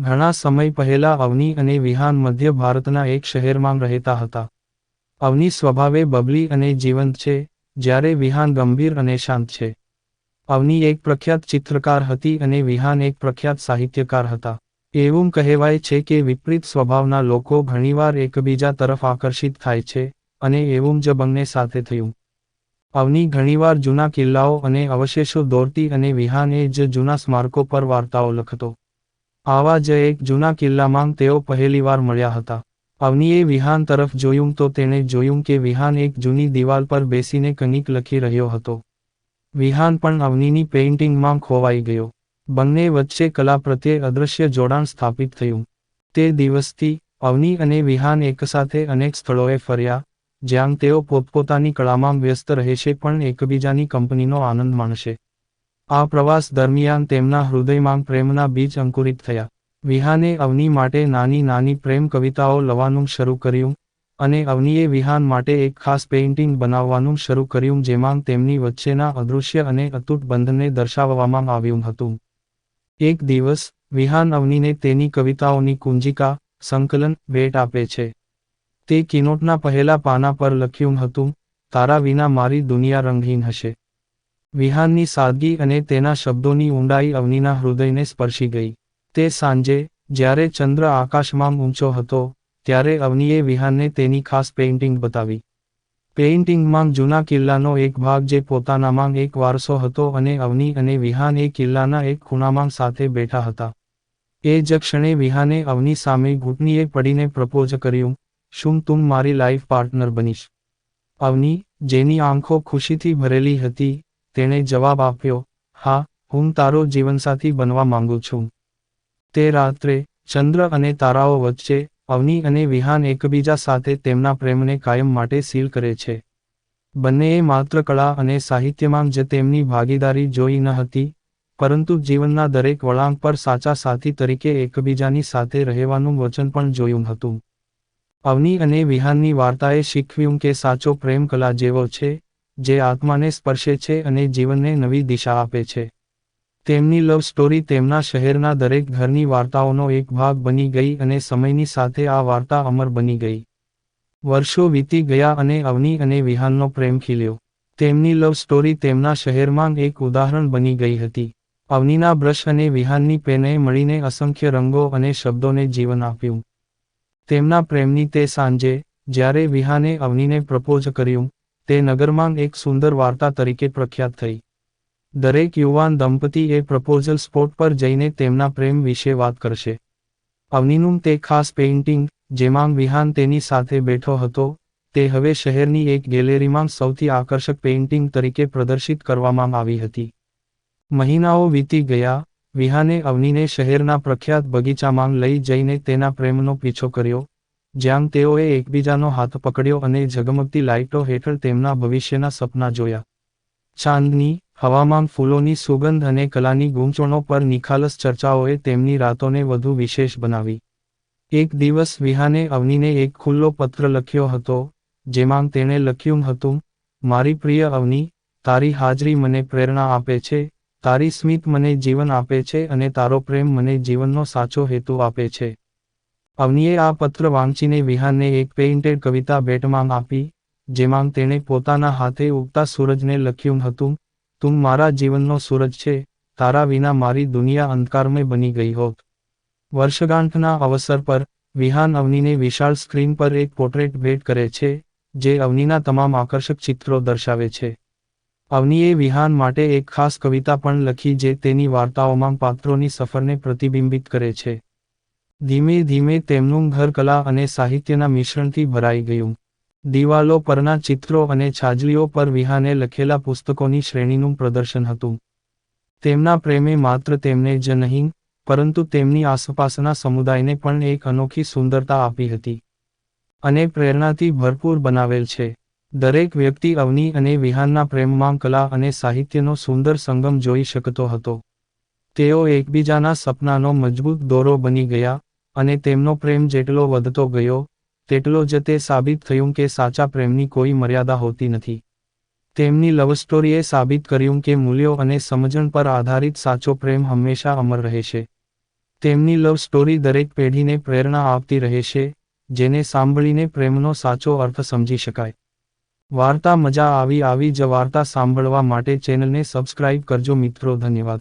ઘણા સમય પહેલા અવની અને વિહાન મધ્ય ભારતના એક શહેરમાં રહેતા હતા. અવની સ્વભાવે બબલી અને જીવંત છે, જ્યારે વિહાન ગંભીર અને શાંત છે. અવની એક પ્રખ્યાત ચિત્રકાર હતી અને વિહાન એક પ્રખ્યાત સાહિત્યકાર હતા. એવું કહેવાય છે કે વિપરીત સ્વભાવના લોકો ઘણીવાર એકબીજા તરફ આકર્ષિત થાય છે, અને એવું જ બંને સાથે થયું. અવની ઘણીવાર જૂના કિલ્લાઓ અને અવશેષો દોરતી અને વિહાન જ જૂના સ્મારકો પર વાર્તાઓ લખતો. આવા જ એક જૂના કિલ્લામાં તેઓ પહેલીવાર મળ્યા હતા. અવનીએ વિહાન તરફ જોયું તો તેણે જોયું કે વિહાન એક જૂની દિવાલ પર બેસીને કંઈક લખી રહ્યો હતો. વિહાન પણ અવનીની પેઇન્ટિંગમાં ખોવાઈ ગયો. બંને વચ્ચે કલા પ્રત્યે અદૃશ્ય જોડાણ સ્થાપિત થયું. તે દિવસથી અવની અને વિહાન એકસાથે અનેક સ્થળોએ ફર્યા, જ્યાં તેઓ પોતપોતાની કળામાં વ્યસ્ત રહેશે પણ એકબીજાની કંપનીનો આનંદ માણશે. આ પ્રવાસ દરમિયાન તેમના હૃદયમાં પ્રેમના બીજ અંકુરિત થયા. વિહાને અવની માટે નાની નાની પ્રેમ કવિતાઓ લવાનું શરૂ કર્યું અને અવનીએ વિહાન માટે એક ખાસ પેઇન્ટિંગ બનાવવાનું શરૂ કર્યું જેમાં તેમની વચ્ચેના અદૃશ્ય અને અતૂટ બંધને દર્શાવવામાં આવ્યું હતું. એક દિવસ, વિહાન અવનીને તેની કવિતાઓની કુંજિકા, સંકલન, ભેટ આપે છે. તે કિનોટના પહેલા પાના પર લખ્યું હતું, તારા વિના મારી દુનિયા રંગહીન હશે. વિહાનની સાદગી અને તેના શબ્દોની ઊંડાઈ અવનીના હૃદયને સ્પર્શી ગઈ. તે સાંજે, જ્યારે ચંદ્ર આકાશમાં ઊંચો હતો, ત્યારે અવનીએ વિહાનને તેની ખાસ પેઇન્ટિંગ બતાવી. પેઇન્ટિંગમાં જૂના કિલ્લાનો એક ભાગ જે પોતાનામાં એક વારસો હતો અને અવની અને વિહાન એ કિલ્લાના એક ખૂણામાં સાથે બેઠા હતા. એ જ ક્ષણે વિહાને અવની સામે ઘૂંટણીએ પડીને પ્રપોઝ કર્યું, શું તું મારી લાઈફ પાર્ટનર બનીશ? અવની, જેની આંખો ખુશીથી ભરેલી હતી તેણે જવાબ આપ્યો, હા, હું તારો જીવનસાથી બનવા માંગુ છું. તે રાત્રે ચંદ્ર અને તારાઓ વચ્ચે અવની અને વિહાન એકબીજા સાથે તેમના પ્રેમને કાયમ માટે સીલ કરે છે. બંનેએ માત્ર કળા અને સાહિત્યમાં જ તેમની ભાગીદારી જોઈ ન હતી, પરંતુ જીવનના દરેક વળાંક પર સાચા સાથી તરીકે એકબીજાની સાથે રહેવાનું વચન પણ જોયું હતું. અવની અને વિહાનની વાર્તાએ શીખવ્યું કે સાચો પ્રેમ કલા જેવો છે જે આત્માને સ્પર્શે છે અને જીવનને નવી દિશા આપે છે. તેમની લવ સ્ટોરી તેમના શહેરના દરેક ઘરની વાર્તાઓનો એક ભાગ બની ગઈ અને સમયની સાથે આ વાર્તા અમર બની ગઈ. વર્ષો વીતી ગયા અને અવની અને વિહાનનો પ્રેમ ખીલ્યો. તેમની લવ સ્ટોરી તેમના શહેરમાં એક ઉદાહરણ બની ગઈ હતી. અવનીના બ્રશ અને વિહાનની પેને મળીને અસંખ્ય રંગો અને શબ્દોને જીવન આપ્યું. તેમના પ્રેમની તે સાંજે, જ્યારે વિહાને અવનીને પ્રપોઝ કર્યું તે નગરમાં એક સુંદર વાર્તા તરીકે પ્રખ્યાત થઈ. દરેક યુવાન દંપતી એ પ્રપોઝલ સ્પોટ પર જઈને તેમના પ્રેમ વિશે વાત કરશે. અવનીનું તે ખાસ પેઇન્ટિંગ, જેમાં વિહાન તેની સાથે બેઠો હતો, તે હવે શહેરની એક ગેલેરીમાં સૌથી આકર્ષક પેઇન્ટિંગ તરીકે પ્રદર્શિત કરવામાં આવી હતી. મહિનાઓ વીતી ગયા, વિહાને અવનીને શહેરના પ્રખ્યાત બગીચામાં લઈ જઈને તેના પ્રેમનો પીછો કર્યો જ્યાં તેઓએ એકબીજાનો હાથ પકડ્યો અને ઝગમગતી લાઇટો હેઠળ તેમના ભવિષ્યના સપના જોયા. ચાંદની, હવામાન ફૂલોની સુગંધ અને કલાની ગૂંચવણો પર નિખાલસ ચર્ચાઓએ તેમની રાતોને વધુ વિશેષ બનાવી. એક દિવસ વિહાને અવનીને એક ખુલ્લો પત્ર લખ્યો હતો, જેમાં તેણે લખ્યું હતું, મારી પ્રિય અવની, તારી હાજરી મને પ્રેરણા આપે છે, તારી સ્મિત મને જીવન આપે છે અને તારો પ્રેમ મને જીવનનો સાચો હેતુ આપે છે. અવનીએ આ પત્ર વાંચીને વિહાનને એક પેઇન્ટેડ કવિતા ભેટમાં આપી, જેમાં તેણે પોતાના હાથે ઉગતા સૂરજને લખ્યું હતું, તું મારા જીવનનો સૂરજ છે, તારા વિના મારી દુનિયા અંધકારમય બની ગઈ હોત. વર્ષગાંઠના અવસર પર, વિહાન અવનીને વિશાળ સ્ક્રીન પર એક પોર્ટ્રેટ ભેટ કરે છે, જે અવનીના તમામ આકર્ષક ચિત્રો દર્શાવે છે. અવનીએ વિહાન માટે એક ખાસ કવિતા પણ લખી, જે તેની વાર્તાઓમાં પાત્રોની સફરને પ્રતિબિંબિત કરે છે. ધીમે ધીમે તેમનું ઘર કલા અને સાહિત્યના મિશ્રણથી ભરાઈ ગયું. દિવાલો પરના ચિત્રો અને છાજલીઓ પર વિહાને લખેલા પુસ્તકોની શ્રેણીનું પ્રદર્શન હતું. તેમના પ્રેમે માત્ર તેમને જ નહીં, પરંતુ તેમની આસપાસના સમુદાયને પણ એક અનોખી સુંદરતા આપી હતી. અને પ્રેરણાથી ભરપૂર બનાવેલ છે. દરેક વ્યક્તિ અવની અને વિહાનના પ્રેમમાં કલા અને સાહિત્યનો સુંદર સંગમ જોઈ શકતો હતો. તેઓ એકબીજાના સપનાનો મજબૂત દોરો બની ગયા અને તેમનો પ્રેમ જેટલો વધતો ગયો, તેટલો જ તે સાબિત થયું કે સાચા પ્રેમની કોઈ મર્યાદા હોતી નથી. તેમની લવ સ્ટોરીએ સાબિત કર્યું કે મૂલ્યો અને સમજણ પર આધારિત સાચો પ્રેમ હંમેશા અમર રહેશે. તેમની લવ સ્ટોરી દરેક પેઢીને પ્રેરણા આપતી રહેશે, જેને સાંભળીને પ્રેમનો સાચો અર્થ સમજી શકાય. વાર્તા મજા આવી આવી જ વાર્તા સાંભળવા માટે ચેનલને સબસ્ક્રાઇબ કરજો મિત્રો, ધન્યવાદ.